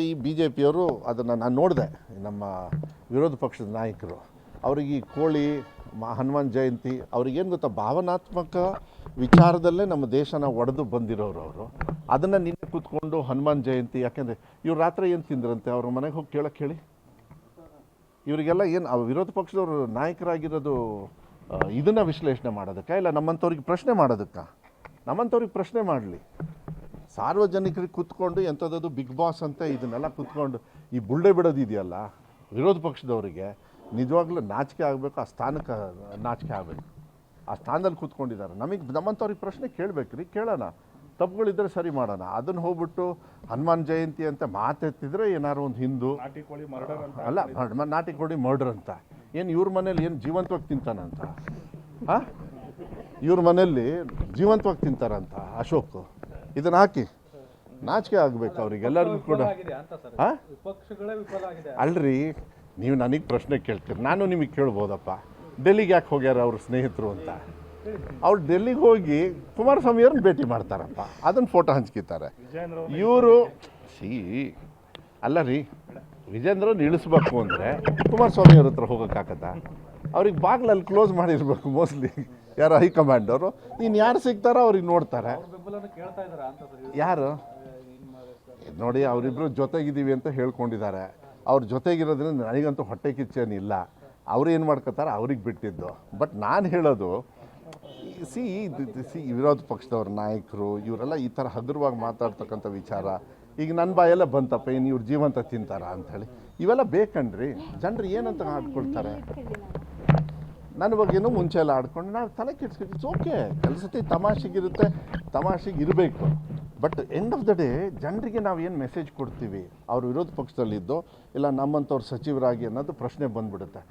ಈ B J ಪಿಯವರು ಅದನ್ನು ನಾನು ನೋಡಿದೆ, ನಮ್ಮ ವಿರೋಧ ಪಕ್ಷದ ನಾಯಕರು. ಅವ್ರಿಗೆ ಈ ಕೋಳಿ ಹನುಮಾನ್ ಜಯಂತಿ, ಅವ್ರಿಗೇನು ಗೊತ್ತಾ, ಭಾವನಾತ್ಮಕ ವಿಚಾರದಲ್ಲೇ ನಮ್ಮ ದೇಶನ ಒಡೆದು ಬಂದಿರೋರು ಅವರು. ಅದನ್ನು ನಿನ್ನೆ ಕೂತ್ಕೊಂಡು ಹನುಮಾನ್ ಜಯಂತಿ, ಯಾಕೆಂದರೆ ಇವ್ರು ರಾತ್ರಿ ಏನು ತಿಂದ್ರಂತೆ? ಅವ್ರ ಮನೆಗೆ ಹೋಗಿ ಕೇಳಕ್ಕೆ ಹೇಳಿ. ಇವರಿಗೆಲ್ಲ ಏನು ವಿರೋಧ ಪಕ್ಷದವರು ನಾಯಕರಾಗಿರೋದು ಇದನ್ನ ವಿಶ್ಲೇಷಣೆ ಮಾಡೋದಕ್ಕ? ಇಲ್ಲ ನಮ್ಮಂಥವ್ರಿಗೆ ಪ್ರಶ್ನೆ ಮಾಡೋದಕ್ಕ? ನಮ್ಮಂಥವ್ರಿಗೆ ಪ್ರಶ್ನೆ ಮಾಡಲಿ. ಸಾರ್ವಜನಿಕರಿಗೆ ಕೂತ್ಕೊಂಡು ಎಂಥದ್ದು ಬಿಗ್ ಬಾಸ್ ಅಂತ ಇದನ್ನೆಲ್ಲ ಕೂತ್ಕೊಂಡು ಈ ಬುಳ್ಳೆ ಬಿಡೋದು ಇದೆಯಲ್ಲ ವಿರೋಧ ಪಕ್ಷದವರಿಗೆ ನಿಜವಾಗ್ಲೂ ನಾಚಿಕೆ ಆಗಬೇಕು ಆ ಸ್ಥಾನಕ್ಕೆ ನಾಚಿಕೆ ಆಗಬೇಕು. ಆ ಸ್ಥಾನದಲ್ಲಿ ಕೂತ್ಕೊಂಡಿದ್ದಾರೆ. ನಮಗೆ ನಮ್ಮಂಥವ್ರಿಗೆ ಪ್ರಶ್ನೆ ಕೇಳಬೇಕು ರೀ ಕೇಳೋಣ. ತಪ್ಪುಗಳಿದ್ದರೆ ಸರಿ ಮಾಡೋಣ. ಅದನ್ನು ಹೋಗ್ಬಿಟ್ಟು ಹನುಮಾನ್ ಜಯಂತಿ ಅಂತ ಮಾತೆತ್ತಿದ್ರೆ ಏನಾರು ಒಂದು ಹಿಂದೂ ಅಲ್ಲ ನಾಟಿ ಕೋಳಿ ಮರ್ಡರ್ ಅಂತ. ಏನು ಇವ್ರ ಮನೇಲಿ ಏನು ಜೀವಂತವಾಗಿ ತಿಂತಾನಂತ? ಹಾಂ? ಇವ್ರ ಮನೆಯಲ್ಲಿ ಜೀವಂತವಾಗಿ ತಿಂತಾರಂತ ಅಶೋಕ್. ಇದನ್ನ ಹಾಕಿ. ನಾಚಿಕೆ ಆಗ್ಬೇಕು ಅವ್ರಿಗೆ ಎಲ್ಲರಿಗೂ ಕೂಡ. ಹಾಂ? ಅಲ್ರಿ ನೀವು ನನಗೆ ಪ್ರಶ್ನೆ ಕೇಳ್ತೀರಿ ನಾನು ನಿಮಗೆ ಕೇಳ್ಬೋದಪ್ಪ. ಡೆಲ್ಲಿಗೆ ಯಾಕೆ ಹೋಗ್ಯಾರ ಅವ್ರ ಸ್ನೇಹಿತರು ಅಂತ? ಅವ್ರು ಡೆಲ್ಲಿಗೆ ಹೋಗಿ ಕುಮಾರಸ್ವಾಮಿ ಅವ್ರನ್ನ ಭೇಟಿ ಮಾಡ್ತಾರಪ್ಪ ಅದನ್ನು ಫೋಟೋ ಹಂಚ್ಕಿತಾರೆ ಇವರು ಸಿ ಅಲ್ಲ ರೀ ವಿಜೇಂದ್ರನ್ ಇಳಿಸ್ಬೇಕು ಅಂದರೆ ಕುಮಾರಸ್ವಾಮಿ ಅವ್ರ ಹತ್ರ ಹೋಗೋಕ್ಕಾಗತ್ತಾ ಅವ್ರಿಗೆ ಬಾಗ್ಲಲ್ಲಿ ಕ್ಲೋಸ್ ಮಾಡಿರ್ಬೇಕು ಮೋಸ್ಟ್ಲಿ ಯಾರು ಹೈಕಮಾಂಡ್ ಅವರು. ನೀನು ಯಾರು ಸಿಗ್ತಾರೋ ಅವ್ರಿಗೆ ನೋಡ್ತಾರೆ. ಯಾರು? ನೋಡಿ ಅವರಿಬ್ಬರು ಜೊತೆಗಿದ್ದೀವಿ ಅಂತ ಹೇಳ್ಕೊಂಡಿದ್ದಾರೆ. ಅವ್ರ ಜೊತೆಗಿರೋದ್ರಿಂದ ನನಗಂತೂ ಹೊಟ್ಟೆ ಕಿಚ್ಚೇನಿಲ್ಲ. ಅವ್ರು ಏನು ಮಾಡ್ಕೋತಾರೆ? ಅವ್ರಿಗೆ ಬಿಟ್ಟಿದ್ದು. ಬಟ್ ನಾನು ಹೇಳೋದು ಸಿ ಸಿ ವಿರೋಧ ಪಕ್ಷದವ್ರ ನಾಯಕರು ಇವರೆಲ್ಲ ಈ ಥರ ಹಗುರವಾಗಿ ಮಾತಾಡ್ತಕ್ಕಂಥ ವಿಚಾರ. ಈಗ ನನ್ನ ಬಾಯೆಲ್ಲ ಬಂತಪ್ಪ ಏನು ಇವ್ರು ಜೀವಂತ ತಿಂತಾರ ಅಂಥೇಳಿ ಇವೆಲ್ಲ ಬೇಕಣ್ರಿ ಜನರು ಏನಂತ ಆಡ್ಕೊಳ್ತಾರೆ ನನ್ನ ಬಗ್ಗೆನೂ ಮುಂಚೆ ಎಲ್ಲ ಆಡ್ಕೊಂಡು ನಾನು ತಲೆ ಕೆಡ್ಸ್ಕೊತೀವಿ ಓಕೆ ಕೆಲಸತಿ ತಮಾಷೆಗಿರುತ್ತೆ, ತಮಾಷೆಗೆ ಇರಬೇಕು. But end of the day ಜನರಿಗೆ ನಾವು ಏನು ಮೆಸೇಜ್ ಕೊಡ್ತೀವಿ? ಅವ್ರ ವಿರೋಧ ಪಕ್ಷದಲ್ಲಿದ್ದು, ಇಲ್ಲ ನಮ್ಮಂಥವ್ರು ಸಚಿವರಾಗಿ ಅನ್ನೋದು ಪ್ರಶ್ನೆ ಬಂದ್ಬಿಡುತ್ತೆ.